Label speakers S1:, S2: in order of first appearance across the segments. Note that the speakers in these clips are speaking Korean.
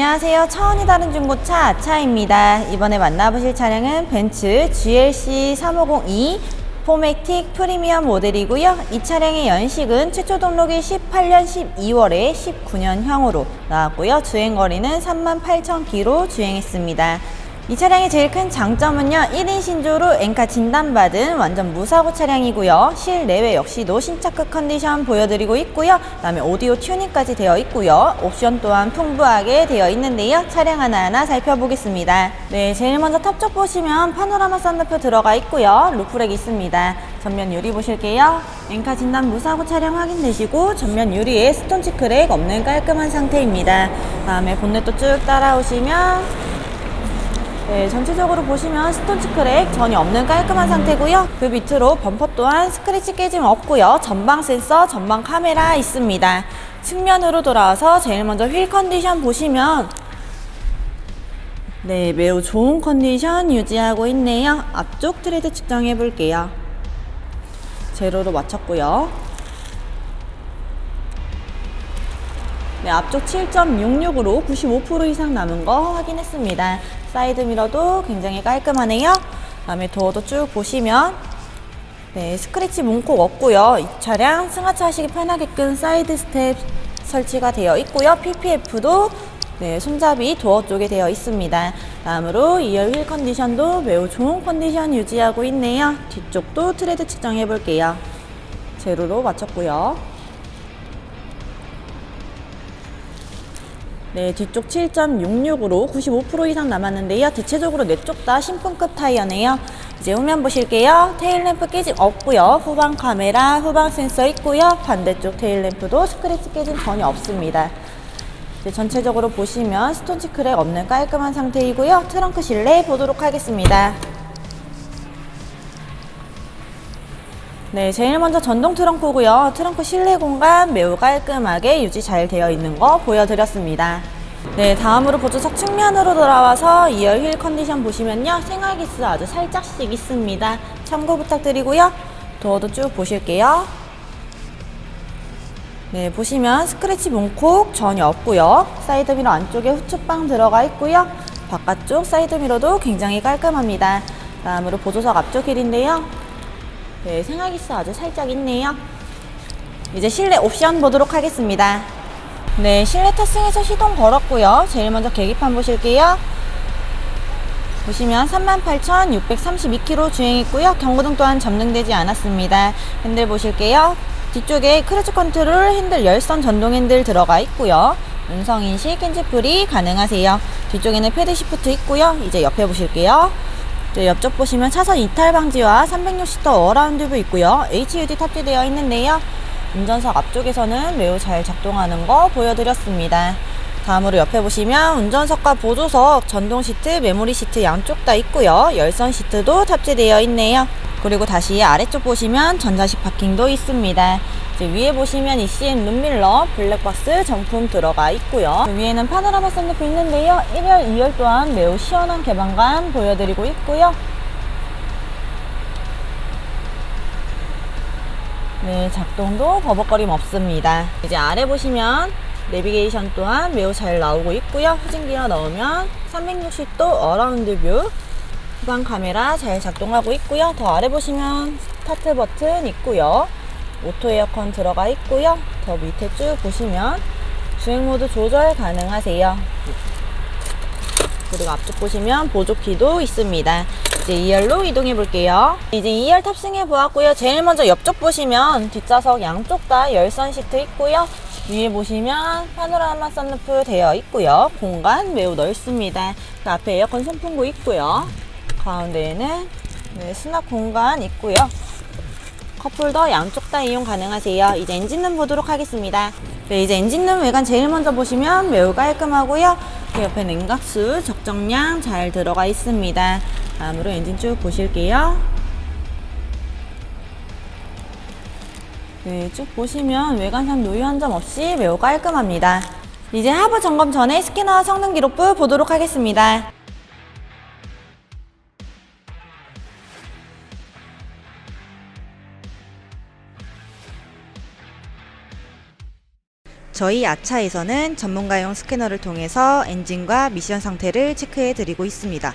S1: 안녕하세요. 차원이 다른 중고차 아차입니다. 이번에 만나보실 차량은 벤츠 GLC 3502 포맥틱 프리미엄 모델이고요. 이 차량의 연식은 최초 등록이 18년 12월에 19년형으로 나왔고요. 주행거리는 38,000km 주행했습니다. 이 차량의 제일 큰 장점은요, 1인 신조로 엔카 진단받은 완전 무사고 차량이고요. 실내외 역시도 신차급 컨디션 보여드리고 있고요. 그 다음에 오디오 튜닝까지 되어 있고요. 옵션 또한 풍부하게 되어 있는데요. 차량 하나하나 살펴보겠습니다. 네, 제일 먼저 탑 쪽 보시면 파노라마 썬루프 들어가 있고요. 루프렉 있습니다. 전면 유리 보실게요. 엔카 진단 무사고 차량 확인되시고 전면 유리에 스톤 치 크랙 없는 깔끔한 상태입니다. 다음에 본넷도 쭉 따라오시면 네, 전체적으로 보시면 스톤치 크랙 전혀 없는 깔끔한 상태고요. 그 밑으로 범퍼 또한 스크래치 깨짐 없고요. 전방 센서, 전방 카메라 있습니다. 측면으로 돌아와서 제일 먼저 휠 컨디션 보시면 네, 매우 좋은 컨디션 유지하고 있네요. 앞쪽 트레드 측정해 볼게요. 제로로 맞췄고요. 네, 앞쪽 7.66으로 95% 이상 남은 거 확인했습니다. 사이드 미러도 굉장히 깔끔하네요. 다음에 도어도 쭉 보시면 네, 스크래치 문콕 없고요. 이 차량 승하차 하시기 편하게끔 사이드 스텝 설치가 되어 있고요. PPF도 네, 손잡이 도어 쪽에 되어 있습니다. 다음으로 2열 휠 컨디션도 매우 좋은 컨디션 유지하고 있네요. 뒤쪽도 트레드 측정해 볼게요. 제로로 맞췄고요. 네, 뒤쪽 7.66으로 95% 이상 남았는데요. 대체적으로 네쪽다 신품급 타이어네요. 이제 후면 보실게요. 테일램프 깨짐 없고요. 후방 카메라, 후방 센서 있고요. 반대쪽 테일램프도 스크래치 깨짐 전혀 없습니다. 이제 전체적으로 보시면 스톤치 크랙 없는 깔끔한 상태이고요. 트렁크 실내 보도록 하겠습니다. 네, 제일 먼저 전동 트렁크고요. 트렁크 실내 공간 매우 깔끔하게 유지 잘 되어 있는 거 보여드렸습니다. 네, 다음으로 보조석 측면으로 돌아와서 2열 휠 컨디션 보시면요. 생활기스 아주 살짝씩 있습니다. 참고 부탁드리고요. 도어도 쭉 보실게요. 네, 보시면 스크래치 문콕 전혀 없고요. 사이드 미러 안쪽에 후측방 들어가 있고요. 바깥쪽 사이드 미러도 굉장히 깔끔합니다. 다음으로 보조석 앞쪽 휠인데요. 네, 생활기스 아주 살짝 있네요. 이제 실내 옵션 보도록 하겠습니다. 네, 실내 탑승해서 시동 걸었고요. 제일 먼저 계기판 보실게요. 보시면 38,632km 주행했고요. 경고등 또한 점등되지 않았습니다. 핸들 보실게요. 뒤쪽에 크루즈 컨트롤 핸들 열선 전동 핸들 들어가 있고요. 음성 인식 핸즈프리 가능하세요. 뒤쪽에는 패드 시프트 있고요. 이제 옆에 보실게요. 네, 옆쪽 보시면 차선 이탈 방지와 360도 어라운드 뷰 있고요. HUD 탑재되어 있는데요. 운전석 앞쪽에서는 매우 잘 작동하는 거 보여드렸습니다. 다음으로 옆에 보시면 운전석과 보조석, 전동 시트, 메모리 시트 양쪽 다 있고요. 열선 시트도 탑재되어 있네요. 그리고 다시 아래쪽 보시면 전자식 파킹도 있습니다. 위에 보시면 ECM 룸밀러, 블랙박스 정품 들어가 있고요. 그 위에는 파노라마 썬루프 있는데요. 1열, 2열 또한 매우 시원한 개방감 보여드리고 있고요. 네, 작동도 버벅거림 없습니다. 이제 아래 보시면 내비게이션 또한 매우 잘 나오고 있고요. 후진기어 넣으면 360도 어라운드 뷰 후방 카메라 잘 작동하고 있고요. 더 아래 보시면 스타트 버튼 있고요. 오토 에어컨 들어가 있고요. 더 밑에 쭉 보시면 주행 모드 조절 가능하세요. 그리고 앞쪽 보시면 보조키도 있습니다. 이제 2열로 이동해 볼게요. 이제 2열 탑승해 보았고요. 제일 먼저 옆쪽 보시면 뒷좌석 양쪽 다 열선 시트 있고요. 위에 보시면 파노라마 썬루프 되어 있고요. 공간 매우 넓습니다. 그 앞에 에어컨 송풍구 있고요. 가운데에는 네, 수납 공간 있고요. 컵홀더 양쪽 다 이용 가능하세요. 이제 엔진룸 보도록 하겠습니다. 네, 이제 엔진룸 외관 제일 먼저 보시면 매우 깔끔하고요. 그 옆에 냉각수 적정량 잘 들어가 있습니다. 다음으로 엔진 쭉 보실게요. 네, 쭉 보시면 외관상 노유한 점 없이 매우 깔끔합니다. 이제 하부 점검 전에 스캐너와 성능 기록부 보도록 하겠습니다. 저희 아차에서는 전문가용 스캐너를 통해서 엔진과 미션 상태를 체크해 드리고 있습니다.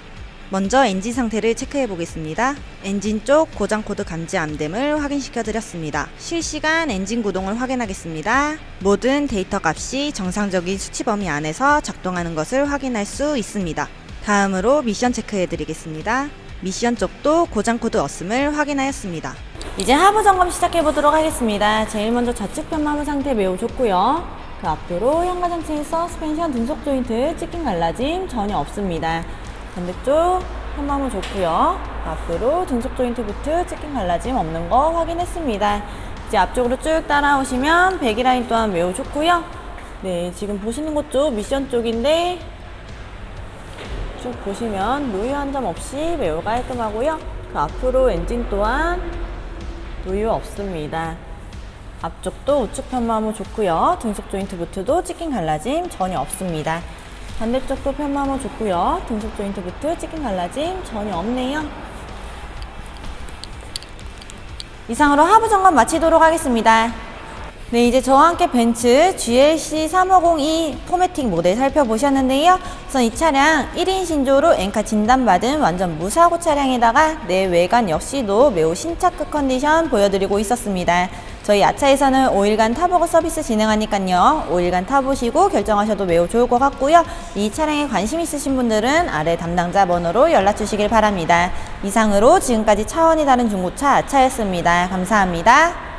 S1: 먼저 엔진 상태를 체크해 보겠습니다. 엔진 쪽 고장 코드 감지 암됨을 확인시켜 드렸습니다. 실시간 엔진 구동을 확인하겠습니다. 모든 데이터 값이 정상적인 수치 범위 안에서 작동하는 것을 확인할 수 있습니다. 다음으로 미션 체크해 드리겠습니다. 미션 쪽도 고장 코드 없음을 확인하였습니다. 이제 하부 점검 시작해 보도록 하겠습니다. 제일 먼저 좌측 편마부 상태 매우 좋고요. 그 앞뒤로 현가장치 서스펜션 등속 조인트 찍힌 갈라짐 전혀 없습니다. 반대쪽 편마부 좋고요. 그 앞뒤로 등속 조인트 부트 찍힌 갈라짐 없는 거 확인했습니다. 이제 앞쪽으로 쭉 따라오시면 배기 라인 또한 매우 좋고요. 네, 지금 보시는 곳 쪽 미션 쪽인데 쭉 보시면 노유 한 점 없이 매우 깔끔하고요. 그 앞으로 엔진 또한 노유 없습니다. 앞쪽도 우측 편마모 좋고요. 등속 조인트 부트도 찍힌 갈라짐 전혀 없습니다. 반대쪽도 편마모 좋고요. 등속 조인트 부트 찍힌 갈라짐 전혀 없네요. 이상으로 하부 점검 마치도록 하겠습니다. 네, 이제 저와 함께 벤츠 GLC 350E 포매틱 모델 살펴보셨는데요. 우선 이 차량 1인 신조로 엔카 진단받은 완전 무사고 차량에다가 내 외관 역시도 매우 신차급 컨디션 보여드리고 있었습니다. 저희 아차에서는 5일간 타보고 서비스 진행하니까요. 5일간 타보시고 결정하셔도 매우 좋을 것 같고요. 이 차량에 관심 있으신 분들은 아래 담당자 번호로 연락 주시길 바랍니다. 이상으로 지금까지 차원이 다른 중고차 아차였습니다. 감사합니다.